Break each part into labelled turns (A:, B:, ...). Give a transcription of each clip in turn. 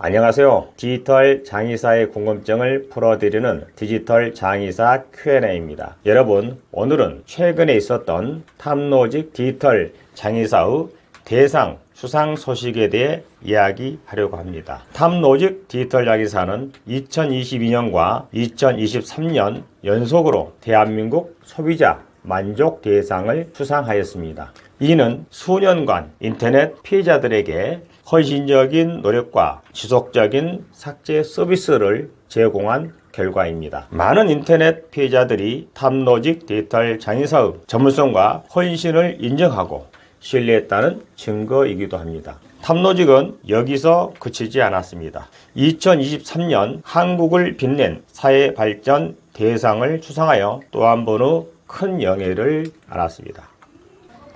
A: 안녕하세요. 디지털 장의사의 궁금증을 풀어드리는 디지털 장의사 Q&A입니다. 여러분, 오늘은 최근에 있었던 탑로직 디지털 장의사의 대상 수상 소식에 대해 이야기하려고 합니다. 탑로직 디지털 장의사는 2022년과 2023년 연속으로 대한민국 소비자 만족 대상을 수상하였습니다. 이는 수년간 인터넷 피해자들에게 헌신적인 노력과 지속적인 삭제 서비스를 제공한 결과입니다. 많은 인터넷 피해자들이 탑로직 디지털 장의사의 전문성과 헌신을 인정하고 신뢰했다는 증거이기도 합니다. 탑로직은 여기서 그치지 않았습니다. 2023년 한국을 빛낸 사회 발전 대상을 수상하여 또 한 번의 큰 영예를 알았습니다.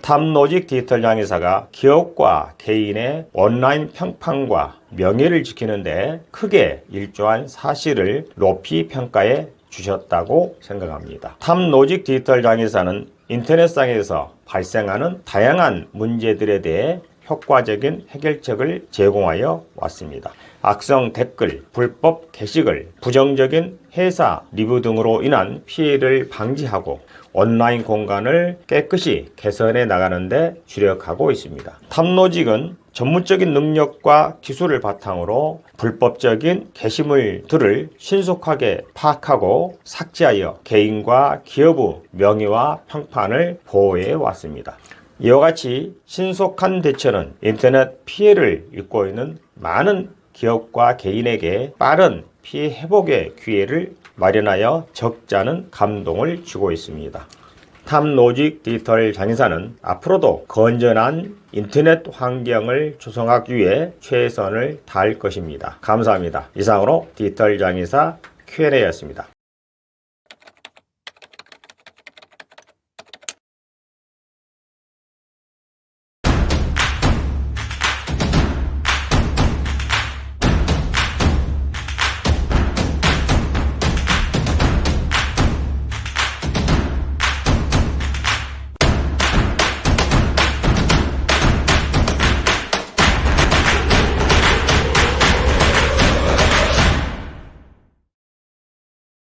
A: 탑로직 디지털 장의사가 기업과 개인의 온라인 평판과 명예를 지키는데 크게 일조한 사실을 높이 평가해 주셨다고 생각합니다. 탑로직 디지털 장의사는 인터넷상에서 발생하는 다양한 문제들에 대해 효과적인 해결책을 제공하여 왔습니다. 악성 댓글, 불법 게시글, 부정적인 회사 리뷰 등으로 인한 피해를 방지하고 온라인 공간을 깨끗이 개선해 나가는데 주력하고 있습니다. 탑로직은 전문적인 능력과 기술을 바탕으로 불법적인 게시물들을 신속하게 파악하고 삭제하여 개인과 기업의 명예와 평판을 보호해 왔습니다. 이와 같이 신속한 대처는 인터넷 피해를 입고 있는 많은 기업과 개인에게 빠른 피해 회복의 기회를 마련하여 적잖은 감동을 주고 있습니다. 탑로직 디지털 장의사는 앞으로도 건전한 인터넷 환경을 조성하기 위해 최선을 다할 것입니다. 감사합니다. 이상으로 디지털 장의사 Q&A였습니다.